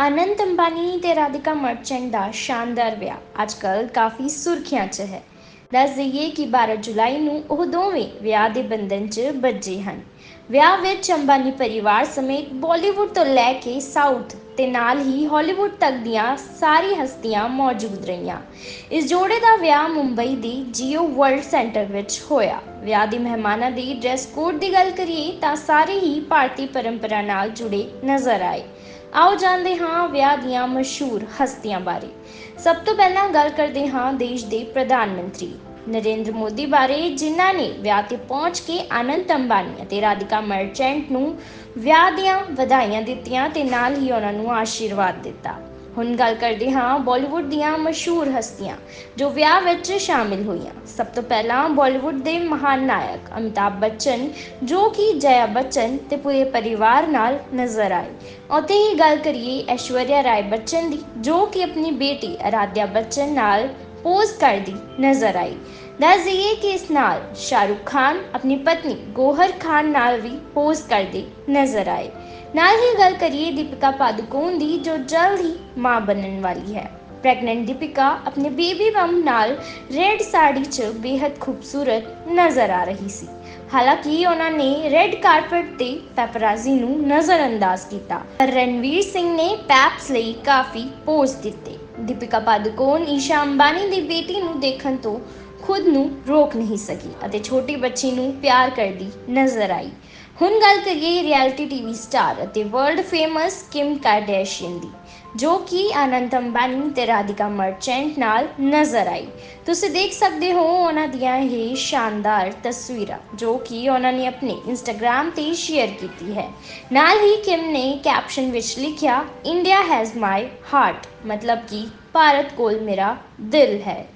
ਅਨੰਤ ਅੰਬਾਨੀ ਤੇ ਰਾਧਿਕਾ ਮਰਚੈਂਟ ਦਾ ਸ਼ਾਨਦਾਰ ਵਿਆਹ ਅੱਜਕੱਲ ਕਾਫੀ ਸੁਰਖੀਆਂ 'ਚ ਹੈ ਦੱਸ ਦਈਏ ਕਿ 12 ਜੁਲਾਈ ਨੂੰ ਉਹ ਦੋਵੇਂ ਵਿਆਹ ਦੇ ਬੰਧਨ 'ਚ ਬੱਝੇ ਹਨ ਵਿਆਹ ਵਿੱਚ ਅੰਬਾਨੀ ਪਰਿਵਾਰ ਸਮੇਤ ਬਾਲੀਵੁੱਡ ਤੋਂ ਲੈ ਕੇ ਸਾਊਥ ਤੇ ਨਾਲ ਹੀ ਹਾਲੀਵੁੱਡ ਤੱਕ ਦੀਆਂ ਸਾਰੀ ਹਸਤੀਆਂ ਮੌਜੂਦ ਰਹੀਆਂ। ਇਸ ਜੋੜੇ ਦਾ ਵਿਆਹ ਮੁੰਬਈ ਦੀ ਜੀਓ ਵਰਲਡ ਸੈਂਟਰ ਵਿੱਚ ਹੋਇਆ। ਵਿਆਹ ਦੇ ਮਹਿਮਾਨਾਂ ਦੀ ਡਰੈਸ ਕੋਡ ਦੀ ਗੱਲ ਕਰੀਏ ਤਾਂ ਸਾਰੇ ਹੀ ਭਾਰਤੀ ਪਰੰਪਰਾ ਨਾਲ ਜੁੜੇ ਨਜ਼ਰ ਆਏ। ਆਓ ਜਾਣਦੇ ਹਾਂ ਵਿਆਹ ਦੀਆਂ ਮਸ਼ਹੂਰ ਹਸਤੀਆਂ ਬਾਰੇ। ਸਭ ਤੋਂ ਪਹਿਲਾਂ ਗੱਲ ਕਰਦੇ ਹਾਂ ਦੇਸ਼ ਦੇ ਪ੍ਰਧਾਨ ਮੰਤਰੀ। ਨਰਿੰਦਰ ਮੋਦੀ ਬਾਰੇ ਜਿਨ੍ਹਾਂ ਨੇ ਵਿਆਹ ਤੇ ਪਹੁੰਚ ਕੇ ਅਨੰਤ ਅੰਬਾਨੀ ਅਤੇ ਰਾਧਿਕਾ ਮਰਚੈਂਟ ਨੂੰ ਵਿਆਹ ਦੀਆਂ ਵਧਾਈਆਂ ਦਿੱਤੀਆਂ ਤੇ ਨਾਲ ਹੀ ਉਹਨਾਂ ਨੂੰ ਆਸ਼ੀਰਵਾਦ ਦਿੱਤਾ। ਹੁਣ ਗੱਲ ਕਰਦੇ ਹਾਂ ਬਾਲੀਵੁੱਡ ਦੀਆਂ ਮਸ਼ਹੂਰ ਹਸਤੀਆਂ ਜੋ ਵਿਆਹ ਵਿੱਚ ਸ਼ਾਮਿਲ ਹੋਈਆਂ। ਸਭ ਤੋਂ ਪਹਿਲਾਂ ਬਾਲੀਵੁੱਡ ਦੇ ਮਹਾਨ ਨਾਇਕ ਅਮਿਤਾਭ ਬੱਚਨ, ਜੋ ਕਿ ਜਯਾ ਬੱਚਨ ਤੇ ਪੂਰੇ ਪਰਿਵਾਰ ਨਾਲ ਨਜ਼ਰ ਆਏ। ਉੱਥੇ ਹੀ ਗੱਲ ਕਰੀਏ ਐਸ਼ਵਰਿਆ ਰਾਏ ਬੱਚਨ ਦੀ, ਜੋ ਕਿ ਆਪਣੀ ਬੇਟੀ ਅਰਾਧਿਆ ਬੱਚਨ ਨਾਲ ਪੋਜ਼ ਕਰਦੀ ਨਜ਼ਰ ਆਈ। ਦੱਸ ਦਈਏ ਕਿ ਇਸ ਨਾਲ ਸ਼ਾਹਰੁਖ ਖਾਨ ਆਪਣੀ ਪਤਨੀ ਗੋਹਰ ਖਾਨ ਨਾਲ ਵੀ ਪੋਜ਼ ਕਰਦੇ ਨਜ਼ਰ ਆਏ। ਨਾਲ ਹੀ ਗੱਲ ਕਰੀਏ ਦੀਪਿਕਾ ਪਾਦੂਕੋਣ ਦੀ, ਜੋ ਜਲਦ ਹੀ ਮਾਂ ਬਣਨ ਵਾਲੀ ਹੈ। ਪ੍ਰੈਗਨੈਂਟ ਦੀਪਿਕਾ ਆਪਣੇ ਬੇਬੀ ਬੰਮ ਨਾਲ ਰੈੱਡ ਸਾੜੀ 'ਚ ਬੇहद ਖੂਬਸੂਰਤ ਨਜ਼ਰ ਆ ਰਹੀ ਸੀ। ਹਾਲਾਂਕਿ ਉਹਨਾਂ ਨੇ ਰੈੱਡ ਕਾਰਪਟ ਤੇ ਪੈਪਰਾਜ਼ੀ ਨੂੰ ਨਜ਼ਰਅੰਦਾਜ਼ ਕੀਤਾ। ਪਰ ਰਣਵੀਰ ਸਿੰਘ ਨੇ ਪੈਪਸ ਲਈ ਕਾਫੀ ਪੋਜ਼ ਦਿੱਤੇ। ਦੀਪਿਕਾ ਪਾਦੂਕੋਣ, ਈਸ਼ਾ ਅੰਬਾਨੀ ਦੀ ਬੇਟੀ ਨੂੰ ਦੇਖਣ ਤੋਂ ਖੁਦ ਨੂੰ ਰੋਕ ਨਹੀਂ ਸਕੀ ਅਤੇ ਛੋਟੀ ਬੱਚੀ ਨੂੰ ਪਿਆਰ ਕਰਦੀ ਨਜ਼ਰ ਆਈ। ਹੁਣ ਗੱਲ ਕਰੀਏ ਰਿਐਲਿਟੀ ਟੀਵੀ ਸਟਾਰ ਅਤੇ ਵਰਲਡ ਫੇਮਸ ਕਿਮ ਕਾਰਡੈਸ਼ੀਅਨ ਦੀ, ਜੋ ਕਿ ਅਨੰਤ ਅੰਬਾਨੀ, ਤੇ ਰਾਧਿਕਾ ਮਰਚੈਂਟ ਨਾਲ ਨਜ਼ਰ ਆਈ। ਤੁਸੀਂ ਦੇਖ ਸਕਦੇ ਹੋ ਉਹਨਾਂ ਦੀਆਂ ਇਹ ਸ਼ਾਨਦਾਰ ਤਸਵੀਰਾਂ, ਜੋ ਕਿ ਉਹਨਾਂ ਨੇ ਆਪਣੇ ਇੰਸਟਾਗ੍ਰam ਤੇ ਸ਼ੇਅਰ ਕੀਤੀ ਹੈ। ਨਾਲ ਹੀ ਕਿਮ ਨੇ ਕੈਪਸ਼ਨ ਵਿੱਚ ਲਿਖਿਆ, ਇੰਡੀਆ ਹੈਜ਼ ਮਾਈ ਹਾਰਟ ਮਤਲਬ ਕਿ ਭਾਰਤ ਕੋਲ ਮੇਰਾ ਦਿਲ ਹੈ।